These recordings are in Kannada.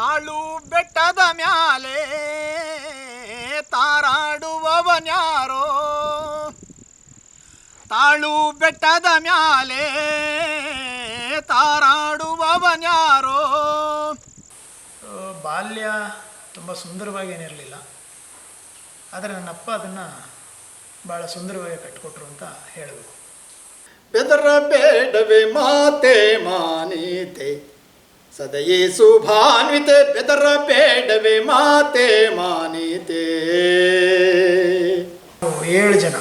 ತಾಳು ಬೆಟ್ಟದ ಮ್ಯಾಲೆ ತಾರಾಡುವವನ್ಯಾರೋ ತಾಳು ಬೆಟ್ಟದ ಮ್ಯಾಲೆ ತಾರಾಡುವವನ್ಯಾರೋ ಬಾಲ್ಯ ತುಂಬ ಸುಂದರವಾಗಿ ಏನಿರಲಿಲ್ಲ. ಆದರೆ ನನ್ನಪ್ಪ ಅದನ್ನು ಭಾಳ ಸುಂದರವಾಗಿ ಕಟ್ಟಿಕೊಟ್ರು ಅಂತ ಹೇಳಬೇಕು. ಬೆದರ ಬೇಡವೆ ಮಾತೆ ಮಾನೀತೆ. ಸದಯೇ ಸುಭಾನ್ವಿತೆ ಬೆದರ ಬೇಡವೆ ಮಾತೆ ಮಾನೀತೆ. ನಾವು ಏಳು ಜನ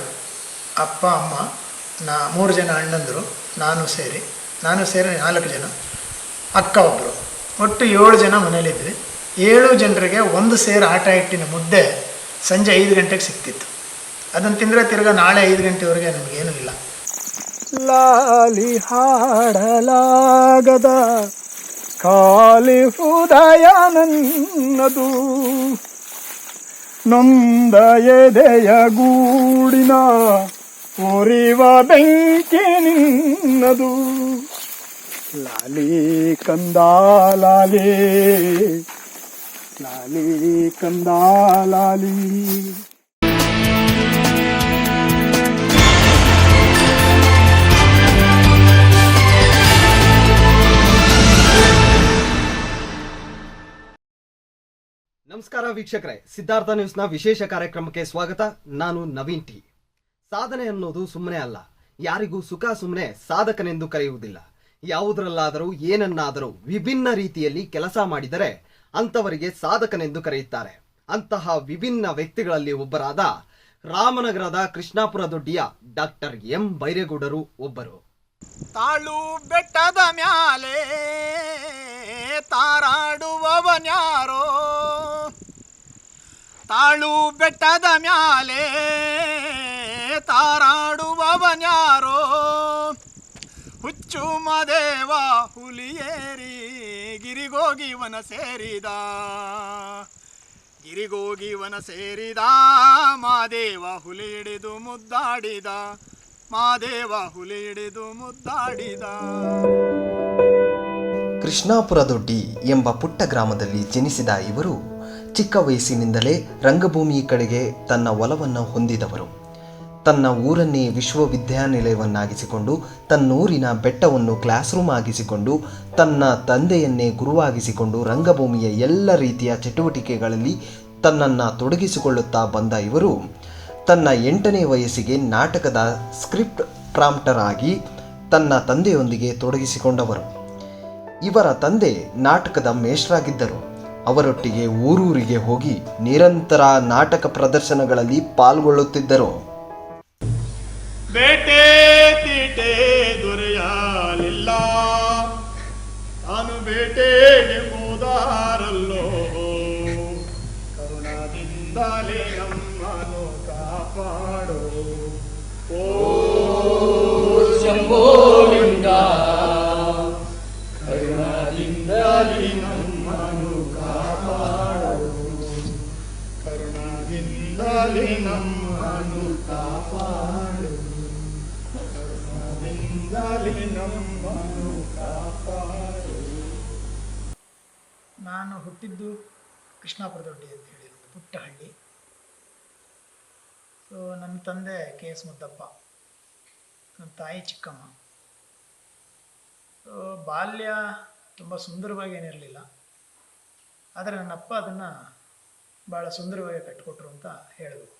ಅಪ್ಪ ಅಮ್ಮ ನಾ ಮೂರು ಜನ ಅಣ್ಣಂದರು ನಾನು ಸೇರಿ ನಾನು ಸೇರಿ ನಾಲ್ಕು ಜನ ಅಕ್ಕ ಒಬ್ಬರು ಒಟ್ಟು ಏಳು ಜನ ಮನೇಲಿದ್ವಿ ಏಳು ಜನರಿಗೆ ಒಂದು ಸೇರು ಆಟ ಇಟ್ಟಿನ ಮುದ್ದೆ ಸಂಜೆ ಐದು ಗಂಟೆಗೆ ಸಿಕ್ತಿತ್ತು. ಅದನ್ನು ತಿಂದರೆ ತಿರ್ಗಾ ನಾಳೆ ಐದು ಗಂಟೆವರೆಗೆ ನಮಗೇನೂ ಇಲ್ಲ. ಲಾಲಿ ಹಾಡಲಾಗದ ಖಾಲಿ ಹೃದಯ ನನ್ನದು. ನೊಂದ ಎದೆಯ ಗೂಡಿನ ಉರಿವ ಬೆಂಕಿ ನಿನ್ನದು. ಲಾಲಿ ಕಂದ, ಲಾಲಿ. ಲಾಲಿ ಕಂದ, ಲಾಲಿ. ನಮಸ್ಕಾರ ವೀಕ್ಷಕರೇ. ಸಿದ್ಧಾರ್ಥ ನ್ಯೂಸ್ನ ವಿಶೇಷ ಕಾರ್ಯಕ್ರಮಕ್ಕೆ ಸ್ವಾಗತ. ನಾನು ನವೀನ್ ಟಿ. ಸಾಧನೆ ಅನ್ನೋದು ಸುಮ್ಮನೆ ಅಲ್ಲ. ಯಾರಿಗೂ ಸುಖ ಸುಮ್ಮನೆ ಸಾಧಕನೆಂದು ಕರೆಯುವುದಿಲ್ಲ. ಯಾವುದರಲ್ಲಾದರೂ ಏನನ್ನಾದರೂ ವಿಭಿನ್ನ ರೀತಿಯಲ್ಲಿ ಕೆಲಸ ಮಾಡಿದರೆ ಅಂತವರಿಗೆ ಸಾಧಕನೆಂದು ಕರೆಯುತ್ತಾರೆ. ಅಂತಹ ವಿಭಿನ್ನ ವ್ಯಕ್ತಿಗಳಲ್ಲಿ ಒಬ್ಬರಾದ ರಾಮನಗರದ ಕೃಷ್ಣಾಪುರ ದೊಡ್ಡಿಯ ಡಾಕ್ಟರ್ ಎಂ ಬೈರೇಗೌಡರು ಒಬ್ಬರು. ತಾಳು ಬೆಟ್ಟದ ಮ್ಯಾಲೆ ತಾರಾಡುವವನ್ಯಾರೋ? ತಾಳು ಬೆಟ್ಟದ ಮ್ಯಾಲೆ ತಾರಾಡುವವನ್ಯಾರೋ ಹುಚ್ಚು ಮದೇವ ಹುಲಿಯೇರಿ, ಗಿರಿಗೋಗಿ ವನ ಸೇರಿದ. ಗಿರಿಗೋಗಿ ವನ ಸೇರಿದ ಮಾದೇವ ಹುಲಿ ಹಿಡಿದು ಮುದ್ದಾಡಿದ. ಮಾದೇವ ಹುಲಿ ಹಿಡಿದು ಮುದ್ದಾಡಿದ. ಕೃಷ್ಣಾಪುರ ದೊಡ್ಡಿ ಎಂಬ ಪುಟ್ಟ ಗ್ರಾಮದಲ್ಲಿ ಜನಿಸಿದ ಇವರು ಚಿಕ್ಕ ವಯಸ್ಸಿನಿಂದಲೇ ರಂಗಭೂಮಿ ಕಡೆಗೆ ತನ್ನ ಒಲವನ್ನು ಹೊಂದಿದವರು. ತನ್ನ ಊರನ್ನೇ ವಿಶ್ವವಿದ್ಯಾನಿಲಯವನ್ನಾಗಿಸಿಕೊಂಡು, ತನ್ನೂರಿನ ಬೆಟ್ಟವನ್ನು ಕ್ಲಾಸ್ ರೂಮ್ ಆಗಿಸಿಕೊಂಡು, ತನ್ನ ತಂದೆಯನ್ನೇ ಗುರುವಾಗಿಸಿಕೊಂಡು ರಂಗಭೂಮಿಯ ಎಲ್ಲ ರೀತಿಯ ಚಟುವಟಿಕೆಗಳಲ್ಲಿ ತನ್ನನ್ನು ತೊಡಗಿಸಿಕೊಳ್ಳುತ್ತಾ ಬಂದ ಇವರು, ತನ್ನ ಎಂಟನೇ ವಯಸ್ಸಿಗೆ ನಾಟಕದ ಸ್ಕ್ರಿಪ್ಟ್ ಪ್ರಾಮ್ಟರ್ ಆಗಿ ತನ್ನ ತಂದೆಯೊಂದಿಗೆ ತೊಡಗಿಸಿಕೊಂಡವರು. ಇವರ ತಂದೆ ನಾಟಕದ ಮೇಷ್ರಾಗಿದ್ದರು ಅವರೊಟ್ಟಿಗೆ ಊರೂರಿಗೆ ಹೋಗಿ ನಿರಂತರ ನಾಟಕ ಪ್ರದರ್ಶನಗಳಲ್ಲಿ ಪಾಲ್ಗೊಳ್ಳುತ್ತಿದ್ದರು. ಬೇಟೆ ತೀಟೆ ದೊರೆಯಲಿಲ್ಲ. ತಾನು ಬೇಟೆಗೆ ಹೋದಾರಲ್ಲೋ ಕರುಣದಿಂದಲೇ ನಮ್ಮನ್ನು ಕಾಪಾಡು. ಓ ಶಂಭೋಲಿಂಗ ಕಾಪಾಡು. ಕಾಪಾಡು. ನಾನು ಹುಟ್ಟಿದ್ದು ಕೃಷ್ಣಾಪುರ ದೊಡ್ಡಿ ಅಂತ ಹೇಳಿ ಒಂದು ಪುಟ್ಟ ಹಳ್ಳಿ ಸೊ ನನ್ನ ತಂದೆ ಕೆ ಎಸ್ ಮುದ್ದಪ್ಪ ನನ್ನ ತಾಯಿ ಚಿಕ್ಕಮ್ಮ. ಸೊ ಬಾಲ್ಯ ತುಂಬ ಸುಂದರವಾಗಿ ಏನಿರಲಿಲ್ಲ ಆದರೆ ನನ್ನಪ್ಪ ಅದನ್ನು ಭಾಳ ಸುಂದರವಾಗಿ ಕಟ್ಟಿಕೊಟ್ರು ಅಂತ ಹೇಳಬೇಕು.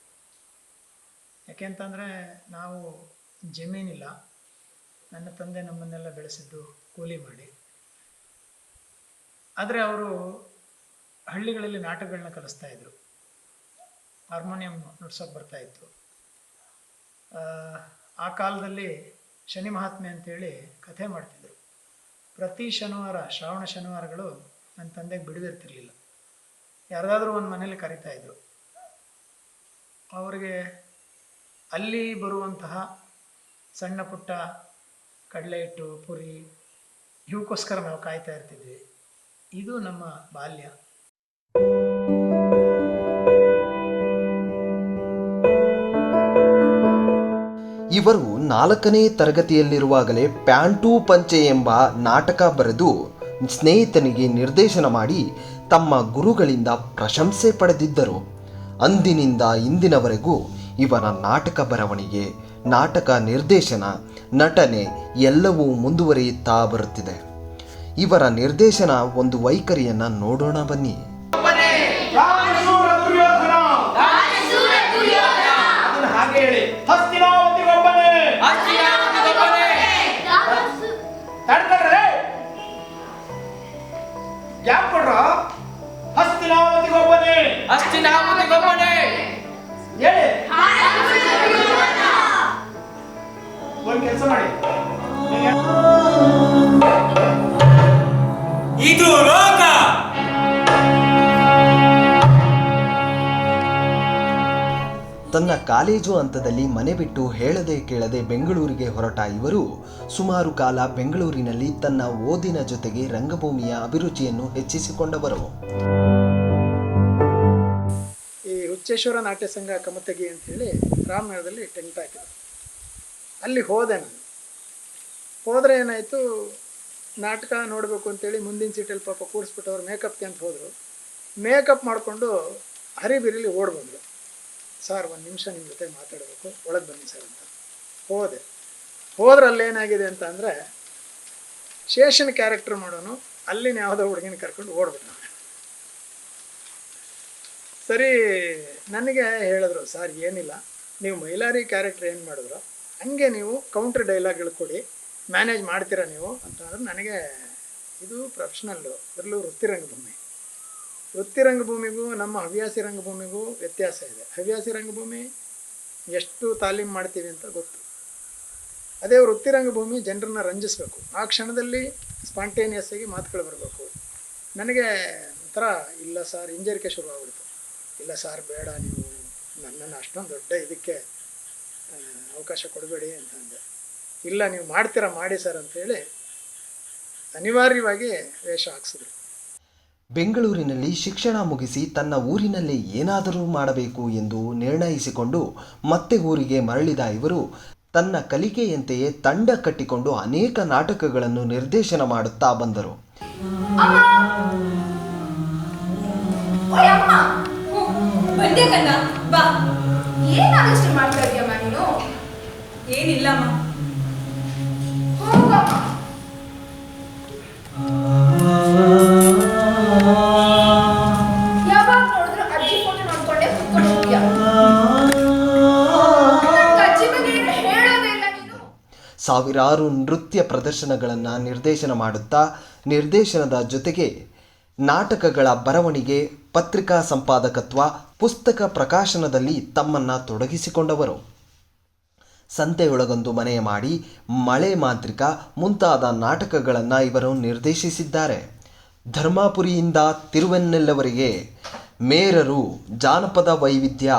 ಯಾಕೆಂತಂದರೆ ನಾವು ಜಮೀನಿಲ್ಲ. ನನ್ನ ತಂದೆ ನಮ್ಮನ್ನೆಲ್ಲ ಬೆಳೆಸಿದ್ದು ಕೂಲಿ ಮಾಡಿ. ಆದರೆ ಅವರು ಹಳ್ಳಿಗಳಲ್ಲಿ ನಾಟಕಗಳನ್ನ ಕಲಿಸ್ತಾ ಇದ್ರು. ಹಾರ್ಮೋನಿಯಂ ನುಡ್ಸೋಕೆ ಬರ್ತಾ ಇತ್ತು. ಆ, ಕಾಲದಲ್ಲಿ ಶನಿ ಮಹಾತ್ಮೆ ಅಂತೇಳಿ ಕಥೆ ಮಾಡ್ತಿದ್ರು. ಪ್ರತಿ ಶನಿವಾರ ಶ್ರಾವಣ ಶನಿವಾರಗಳು ನನ್ನ ತಂದೆಗೆ ಬಿಡುವಿರ್ತಿರ್ಲಿಲ್ಲ ಯಾರ್ದಾದ್ರೂ ಒಂದು ಮನೇಲಿ ಕರಿತಾ ಇದ್ರು. ಅವರಿಗೆ ಅಲ್ಲಿ ಬರುವಂತಹ ಸಣ್ಣ ಪುಟ್ಟ ಕಡಲೆ ಹಿಟ್ಟು ಪುರಿ ಇವಕ್ಕೋಸ್ಕರ ನಾವು ಕಾಯ್ತಾ ಇರ್ತಿದ್ವಿ. ಇದು ನಮ್ಮ ಬಾಲ್ಯ. ಇವರು ನಾಲ್ಕನೇ ತರಗತಿಯಲ್ಲಿರುವಾಗಲೇ ಪ್ಯಾಂಟು ಪಂಚೆ ಎಂಬ ನಾಟಕ ಬರೆದು ಸ್ನೇಹಿತನಿಗೆ ನಿರ್ದೇಶನ ಮಾಡಿ ತಮ್ಮ ಗುರುಗಳಿಂದ ಪ್ರಶಂಸೆ ಪಡೆದಿದ್ದರು. ಅಂದಿನಿಂದ ಇಂದಿನವರೆಗೂ ಇವನ ನಾಟಕ ಬರವಣಿಗೆ ನಾಟಕ ನಿರ್ದೇಶನ ನಟನೆ ಎಲ್ಲವೂ ಮುಂದುವರಿಯುತ್ತಾ ಬರುತ್ತಿದೆ. ಇವರ ನಿರ್ದೇಶನ ಒಂದು ವೈಖರಿಯನ್ನ ನೋಡೋಣ ಬನ್ನಿ. ಯಾಕೆ ದುರ್ಯೋಧನ ಹೇಳಿ. ಒಂದ್ ಕೆಲಸ ಮಾಡಿ. ಇದು ಲೋಕ. ತನ್ನ ಕಾಲೇಜು ಹಂತದಲ್ಲಿ ಮನೆ ಬಿಟ್ಟು ಹೇಳದೆ ಕೇಳದೆ ಬೆಂಗಳೂರಿಗೆ ಹೊರಟ ಇವರು ಸುಮಾರು ಕಾಲ ಬೆಂಗಳೂರಿನಲ್ಲಿ ತನ್ನ ಓದಿನ ಜೊತೆಗೆ ರಂಗಭೂಮಿಯ ಅಭಿರುಚಿಯನ್ನು ಹೆಚ್ಚಿಸಿಕೊಂಡವರು. ಈ ಹುಚ್ಚೇಶ್ವರ ನಾಟ್ಯ ಸಂಘ ಕಮತಗಿ ಅಂತೇಳಿ ರಾಮನಗರದಲ್ಲಿ ಟೆಂಟ್ ಹಾಕಿದ್ರು. ಅಲ್ಲಿ ಹೋದೆ ನಾನು. ಹೋದರೆ ಏನಾಯಿತು, ನಾಟಕ ನೋಡಬೇಕು ಅಂತೇಳಿ ಮುಂದಿನ ಸೀಟಲ್ಲಿ ಪಾಪ ಕೂಡಿಸ್ಬಿಟ್ಟು ಅವ್ರು ಮೇಕಪ್ಗೆ ಅಂತ ಹೋದರು. ಮೇಕಪ್ ಮಾಡಿಕೊಂಡು ಹರಿಬಿರಿಲಿ ಓಡ್ ಬಂದರು ಸರ್, ಒಂದು ನಿಮಿಷ ನಿಮ್ಮ ಜೊತೆ ಮಾತಾಡಬೇಕು, ಒಳಗೆ ಬನ್ನಿ ಸರ್ ಅಂತ. ಹೋದೆ. ಹೋದ್ರಲ್ಲಿ ಏನಾಗಿದೆ ಅಂತ ಅಂದರೆ, ಶೇಷನ್ ಕ್ಯಾರೆಕ್ಟರ್ ಮಾಡೋನು, ಅಲ್ಲಿನ ಯಾವುದೋ ಹುಡುಗಿನ ಕರ್ಕೊಂಡು ಓಡ್ಬಿಟ್ಟ ಸರಿ, ನನಗೆ ಹೇಳಿದ್ರು, ಸರ್, ಏನಿಲ್ಲ. ನೀವು ಮೈಲಾರಿ ಕ್ಯಾರೆಕ್ಟರ್ ಏನು ಮಾಡಿದ್ರು, ಹಂಗೆ ನೀವು ಕೌಂಟ್ರ್ ಡೈಲಾಗ್ಗಳು ಕೊಡಿ. ಮ್ಯಾನೇಜ್ ಮಾಡ್ತೀರಾ ನೀವು? ಅಂತಂದ್ರೆ ನನಗೆ ಇದು ಪ್ರೊಫೆಷ್ನಲ್ಲು ಅದರಲ್ಲೂ ವೃತ್ತಿರಂಗಭೂಮಿ. ವೃತ್ತಿರಂಗಭೂಮಿಗೂ ವೃತ್ತಿ ರಂಗಭೂಮಿಗೂ ನಮ್ಮ ಹವ್ಯಾಸಿ ರಂಗಭೂಮಿಗೂ ವ್ಯತ್ಯಾಸ ಇದೆ. ಹವ್ಯಾಸಿ ರಂಗಭೂಮಿ ಎಷ್ಟು ತಾಲೀಮ್ ಮಾಡ್ತೀವಿ ಅಂತ ಗೊತ್ತು. ಅದೇ ವೃತ್ತಿರಂಗಭೂಮಿ ಜನರನ್ನ ರಂಜಿಸಬೇಕು. ಆ ಕ್ಷಣದಲ್ಲಿ ಸ್ಪಾಂಟೇನಿಯಸ್ ಆಗಿ ಮಾತುಗಳು ಬರಬೇಕು. ನನಗೆ ಒಂಥರ, ಇಲ್ಲ ಸರ್, ಹಿಂಜರಿಕೆ ಆಗ್ಬಿಡ್ತು ಇಲ್ಲ ಸರ್, ಬೇಡ, ನೀವು ನನ್ನನ್ನು ಅಷ್ಟೊಂದು ದೊಡ್ಡ ಇದಕ್ಕೆ ಅವಕಾಶ ಕೊಡಬೇಡಿ ಅಂತ ಅಂದೆ. ಇಲ್ಲ, ನೀವು ಮಾಡ್ತೀರಾ, ಮಾಡಿ ಸರ್ ಅಂತೇಳಿ ಅನಿವಾರ್ಯವಾಗಿ ವೇಷ ಹಾಕ್ಸಿದ್ರು. ಬೆಂಗಳೂರಿನಲ್ಲಿ ಶಿಕ್ಷಣ ಮುಗಿಸಿ ತನ್ನ ಊರಿನಲ್ಲಿ ಏನಾದರೂ ಮಾಡಬೇಕು ಎಂದು ನಿರ್ಣಯಿಸಿಕೊಂಡು ಮತ್ತೆ ಊರಿಗೆ ಮರಳಿದ ಇವರು ತನ್ನ ಕಲಿಕೆಯಂತೆಯೇ ತಂಡ ಕಟ್ಟಿಕೊಂಡು ಅನೇಕ ನಾಟಕಗಳನ್ನು ನಿರ್ದೇಶನ ಮಾಡುತ್ತಾ ಬಂದರು. ಸಾವಿರಾರು ನೃತ್ಯ ಪ್ರದರ್ಶನಗಳನ್ನು ನಿರ್ದೇಶನ ಮಾಡುತ್ತಾ, ನಿರ್ದೇಶನದ ಜೊತೆಗೆ ನಾಟಕಗಳ ಬರವಣಿಗೆ, ಪತ್ರಿಕಾ ಸಂಪಾದಕತ್ವ, ಪುಸ್ತಕ ಪ್ರಕಾಶನದಲ್ಲಿ ತಮ್ಮನ್ನು ತೊಡಗಿಸಿಕೊಂಡವರು. ಸಂತೆಯೊಳಗೊಂದು ಮನೆಯ ಮಾಡಿ, ಮಳೆ ಮಾಂತ್ರಿಕ ಮುಂತಾದ ನಾಟಕಗಳನ್ನು ಇವರು ನಿರ್ದೇಶಿಸಿದ್ದಾರೆ. ಧರ್ಮಾಪುರಿಯಿಂದ ತಿರುವೆನ್ನೆಲ್ಲವರಿಗೆ ಮೇರರು ಜಾನಪದ ವೈವಿಧ್ಯ,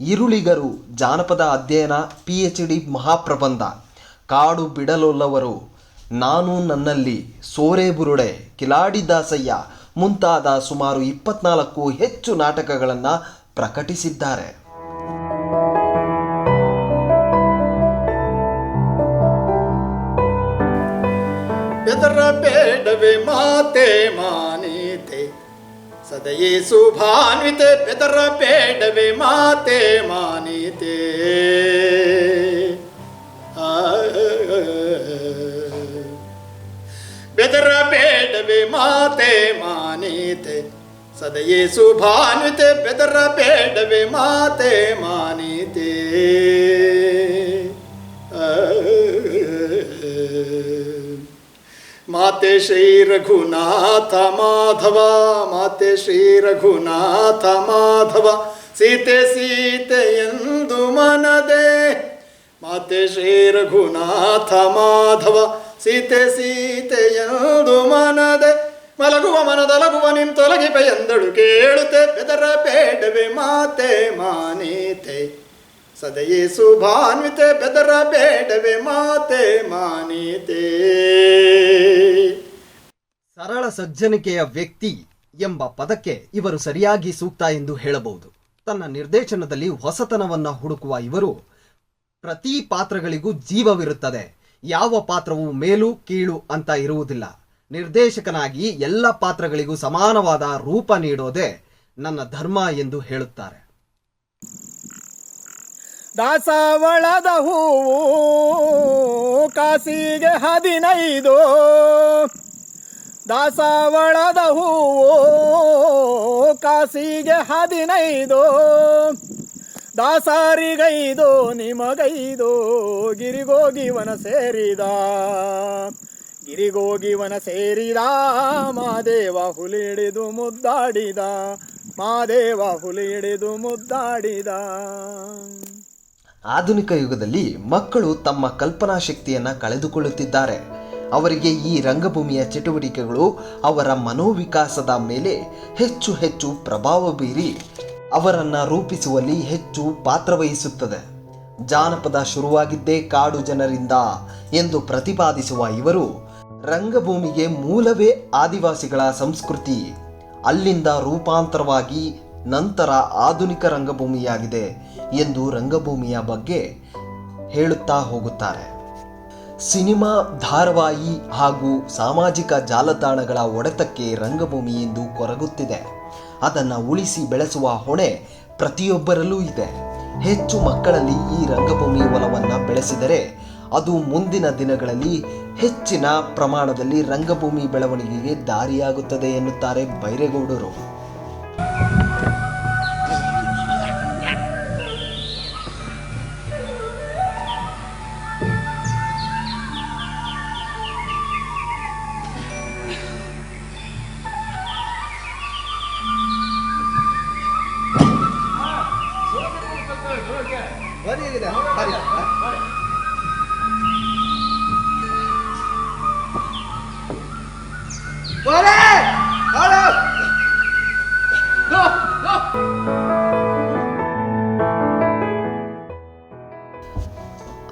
ಇರುಳಿಗರು ಜಾನಪದ ಅಧ್ಯಯನ ಪಿ ಎಚ್ ಡಿ ಮಹಾಪ್ರಬಂಧ. ಕಾಡು ಬಿಡಲೊಲ್ಲವರು, ನಾನು ನನ್ನಲ್ಲಿ ಸೋರೆ ಬುರುಡೆ, ಕಿಲಾಡಿ ದಾಸಯ್ಯ ಮುಂತಾದ ಸುಮಾರು ಇಪ್ಪತ್ನಾಲ್ಕು ಹೆಚ್ಚು ನಾಟಕಗಳನ್ನು ಪ್ರಕಟಿಸಿದ್ದಾರೆ. ಬೆದರ ಬೇಡವೆ ಮಾತೆ ಮಾನೀತೆ, ಸದಯೇ ಸುಭಾನ್ವಿತೆ ಬೆದರ ಬೇಡವೆ ಮಾತೆ ಮಾನೀತೆ. ಬೆದರ ಬೇಡವೆ ಮಾತೆ ಮಾನೀತೆ ಸದಯೇ ಸುಭಾನ್ವಿತೆ ಬೆದರ ಬೇಡವೆ ಮಾತೆ ಮಾನೀತೆ ಮಾತೆ ಶ್ರೀ ರಘುನಾಥ ಮಾಧವ ಮಾತೆ ಶ್ರೀ ರಘುನಾಥ ಮಾಧವ ಸೀತೆ ಸೀತೆ ಎಂದು ಮನದೆ ಮಾತೆ ಶ್ರೀ ರಘುನಾಥ ಮಾಧವ. ಸೀತೆ ಸೀತೆ ಎಂದು ಮನದೆ. ಮಲಗುವ ಮನದಲಗುವ ನಿಂತೊಲಗಿಪೆ ಎಂದಳು ಕೇಳುತ್ತೆ. ಬೆದರ ಬೇಡವೆ ಮಾತೆ ಮಾನೀತೆ. ಸದಯೇ ಸುಭಾನ್ವಿತೆ, ಬೆದರ ಬೇಡವೆ ಮಾತೆ ಮಾನೀತೆ. ಸರಳ ಸಜ್ಜನಿಕೆಯ ವ್ಯಕ್ತಿ ಎಂಬ ಪದಕ್ಕೆ ಇವರು ಸರಿಯಾಗಿ ಸೂಕ್ತ ಎಂದು ಹೇಳಬಹುದು. ತನ್ನ ನಿರ್ದೇಶನದಲ್ಲಿ ಹೊಸತನವನ್ನ ಹುಡುಕುವ ಇವರು ಪ್ರತಿ ಪಾತ್ರಗಳಿಗೂ ಜೀವವಿರುತ್ತದೆ. ಯಾವ ಪಾತ್ರವು ಮೇಲು ಕೀಳು ಅಂತ ಇರುವುದಿಲ್ಲ. ನಿರ್ದೇಶಕನಾಗಿ ಎಲ್ಲ ಪಾತ್ರಗಳಿಗೂ ಸಮಾನವಾದ ರೂಪ ನೀಡೋದೇ ನನ್ನ ಧರ್ಮ ಎಂದು ಹೇಳುತ್ತಾರೆ. ದಾಸವಳದ ಹೂವು ಕಾಸಿಗೆ ಹದಿನೈದು. ದಾಸವಳದ ಹೂವು ಕಾಸಿಗೆ ಹದಿನೈದು. ದಾಸರಿಗೈದು, ನಿಮಗೈದು ಗಿರಿಗೋಗಿವನ ಸೇರಿದ. ಗಿರಿಗೋಗಿವನ ಸೇರಿದ, ಮಾದೇವ ಹುಲಿ ಹಿಡಿದು ಮುದ್ದಾಡಿದ. ಮಾದೇವ ಹುಲಿ ಹಿಡಿದು ಮುದ್ದಾಡಿದ. ಆಧುನಿಕ ಯುಗದಲ್ಲಿ ಮಕ್ಕಳು ತಮ್ಮ ಕಲ್ಪನಾ ಶಕ್ತಿಯನ್ನು ಕಳೆದುಕೊಳ್ಳುತ್ತಿದ್ದಾರೆ. ಅವರಿಗೆ ಈ ರಂಗಭೂಮಿಯ ಚಟುವಟಿಕೆಗಳು ಅವರ ಮನೋವಿಕಾಸದ ಮೇಲೆ ಹೆಚ್ಚು ಹೆಚ್ಚು ಪ್ರಭಾವ ಬೀರಿ ಅವರನ್ನು ರೂಪಿಸುವಲ್ಲಿ ಹೆಚ್ಚು ಪಾತ್ರವಹಿಸುತ್ತದೆ. ಜಾನಪದ ಶುರುವಾಗಿದ್ದೇ ಕಾಡು ಜನರಿಂದ ಎಂದು ಪ್ರತಿಪಾದಿಸುವ ಇವರು ರಂಗಭೂಮಿಗೆ ಮೂಲವೇ ಆದಿವಾಸಿಗಳ ಸಂಸ್ಕೃತಿ. ಅಲ್ಲಿಂದ ರೂಪಾಂತರವಾಗಿ ನಂತರ ಆಧುನಿಕ ರಂಗಭೂಮಿಯಾಗಿದೆ ಎಂದು ರಂಗಭೂಮಿಯ ಬಗ್ಗೆ ಹೇಳುತ್ತಾ ಹೋಗುತ್ತಾರೆ. ಸಿನಿಮಾ, ಧಾರಾವಾಹಿ ಹಾಗೂ ಸಾಮಾಜಿಕ ಜಾಲತಾಣಗಳ ಒಡೆತಕ್ಕೆ ರಂಗಭೂಮಿ ಎಂದು ಕೊರಗುತ್ತಿದೆ. ಅದನ್ನು ಉಳಿಸಿ ಬೆಳೆಸುವ ಹೊಣೆ ಪ್ರತಿಯೊಬ್ಬರಲ್ಲೂ ಇದೆ. ಹೆಚ್ಚು ಮಕ್ಕಳಲ್ಲಿ ಈ ರಂಗಭೂಮಿ ಒಲವನ್ನು ಬೆಳೆಸಿದರೆ ಅದು ಮುಂದಿನ ದಿನಗಳಲ್ಲಿ ಹೆಚ್ಚಿನ ಪ್ರಮಾಣದಲ್ಲಿ ರಂಗಭೂಮಿ ಬೆಳವಣಿಗೆಗೆ ದಾರಿಯಾಗುತ್ತದೆ ಎನ್ನುತ್ತಾರೆ ಬೈರೇಗೌಡರು.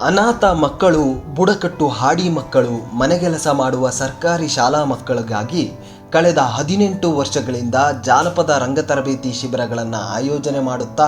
ಅನಾಥ ಮಕ್ಕಳು, ಬುಡಕಟ್ಟು ಹಾಡಿ ಮಕ್ಕಳು, ಮನೆಗೆಲಸ ಮಾಡುವ ಸರ್ಕಾರಿ ಶಾಲಾ ಮಕ್ಕಳಿಗಾಗಿ ಕಳೆದ ಹದಿನೆಂಟು ವರ್ಷಗಳಿಂದ ಜಾನಪದ ರಂಗ ತರಬೇತಿ ಶಿಬಿರಗಳನ್ನು ಆಯೋಜನೆ ಮಾಡುತ್ತಾ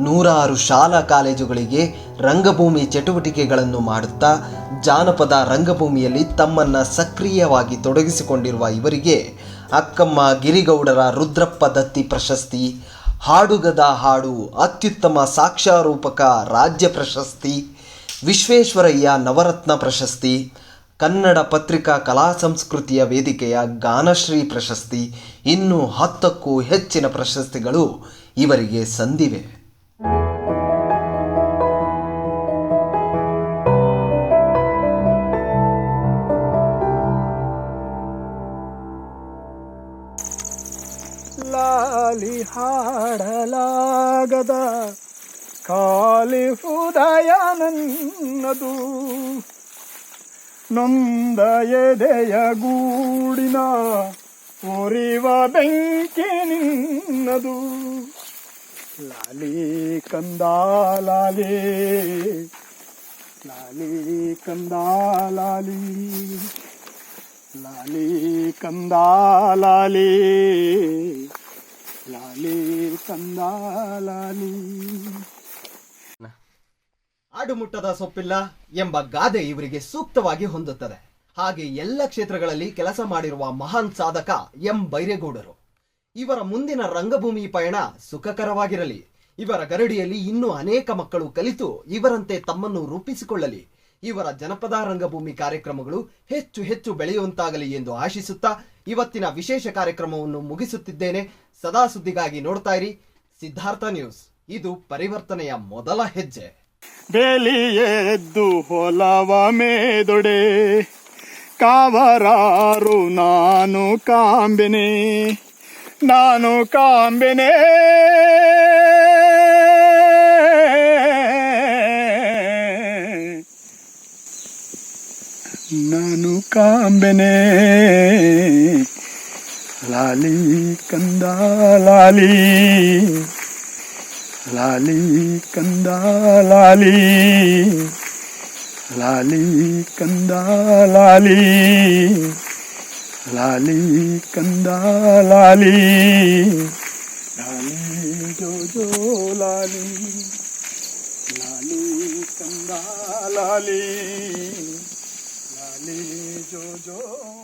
ನೂರಾರು ಶಾಲಾ ಕಾಲೇಜುಗಳಿಗೆ ರಂಗಭೂಮಿ ಚಟುವಟಿಕೆಗಳನ್ನು ಮಾಡುತ್ತಾ, ಜಾನಪದ ರಂಗಭೂಮಿಯಲ್ಲಿ ತಮ್ಮನ್ನು ಸಕ್ರಿಯವಾಗಿ ತೊಡಗಿಸಿಕೊಂಡಿರುವ ಇವರಿಗೆ ಅಕ್ಕಮ್ಮ ಗಿರಿಗೌಡರ ರುದ್ರಪ್ಪ ದತ್ತಿ ಪ್ರಶಸ್ತಿ, ಹಾಡುಗದ ಹಾಡು ಅತ್ಯುತ್ತಮ ಸಾಕ್ಷಾರೂಪಕ ರಾಜ್ಯ ಪ್ರಶಸ್ತಿ, ವಿಶ್ವೇಶ್ವರಯ್ಯ ನವರತ್ನ ಪ್ರಶಸ್ತಿ, ಕನ್ನಡ ಪತ್ರಿಕಾ ಕಲಾ ಸಂಸ್ಕೃತಿಯ ವೇದಿಕೆಯ ಗಾನಶ್ರೀ ಪ್ರಶಸ್ತಿ, ಇನ್ನೂ ಹತ್ತಕ್ಕೂ ಹೆಚ್ಚಿನ ಪ್ರಶಸ್ತಿಗಳು ಇವರಿಗೆ ಸಂದಿವೆ. ಹಾಡಲಾಗದ ಖಾಲಿ ಹೃದಯ ನನ್ನದು. ನೊಂದ ಎದೆಯ ಗೂಡಿನ ಉರಿವ ಬೆಂಕಿ ನಿನ್ನದು. ಲಾಲಿ ಕಂದ, ಲಾಲಿ ಲಾಲಿ ಕಂದ, ಲಾಲಿ ಲಾಲಿ ಕಂದ, ಲಾಲಿ. ಲಾಲಿ ಕಂದ ಲಾಲಿ ಆಡುಮುಟ್ಟದ ಸೊಪ್ಪಿಲ್ಲ ಎಂಬ ಗಾದೆ ಇವರಿಗೆ ಸೂಕ್ತವಾಗಿ ಹೊಂದುತ್ತದೆ. ಹಾಗೆ ಎಲ್ಲ ಕ್ಷೇತ್ರಗಳಲ್ಲಿ ಕೆಲಸ ಮಾಡಿರುವ ಮಹಾನ್ ಸಾಧಕ ಎಂ ಬೈರೇಗೌಡರು. ಇವರ ಮುಂದಿನ ರಂಗಭೂಮಿ ಪಯಣ ಸುಖಕರವಾಗಿರಲಿ. ಇವರ ಗರಡಿಯಲ್ಲಿ ಇನ್ನೂ ಅನೇಕ ಮಕ್ಕಳು ಕಲಿತು ಇವರಂತೆ ತಮ್ಮನ್ನು ರೂಪಿಸಿಕೊಳ್ಳಲಿ. ಇವರ ಜನಪದ ರಂಗಭೂಮಿ ಕಾರ್ಯಕ್ರಮಗಳು ಹೆಚ್ಚು ಹೆಚ್ಚು ಬೆಳೆಯುವಂತಾಗಲಿ ಎಂದು ಆಶಿಸುತ್ತಾ ಇವತ್ತಿನ ವಿಶೇಷ ಕಾರ್ಯಕ್ರಮವನ್ನು ಮುಗಿಸುತ್ತಿದ್ದೇನೆ. ಸದಾ ಸುದ್ದಿಗಾಗಿ ನೋಡ್ತಾ ಇರಿ. ಸಿದ್ಧಾರ್ಥ ನ್ಯೂಸ್. ಇದು ಪರಿವರ್ತನೆಯ ಮೊದಲ ಹೆಜ್ಜೆ. ಎದ್ದು ಹೊಲವ ಮೇದೊಡೆ, ಕಾವರಾರು ನಾನು ಕಾಂಬೆನೆ ನಾನು ಕಾಂಬೆನೆ. ನಾನು ಕಾಂಬೆನೆ ಲಾಲಿ ಕಂದ ಲಾಲಿ ಲಾಲಿ ಕಂದ ಲಾಲಿ ಲಾಲಿ ಕಂದ ಲಾಲಿ ಲಾಲಿ ಕಂದ ಲಾಲಿ ಲಾಲಿ ಜೋ ಜೋ ಲಾಲಿ ಲಾಲಿ ಕಂದ ಲಾಲಿ ni jo jo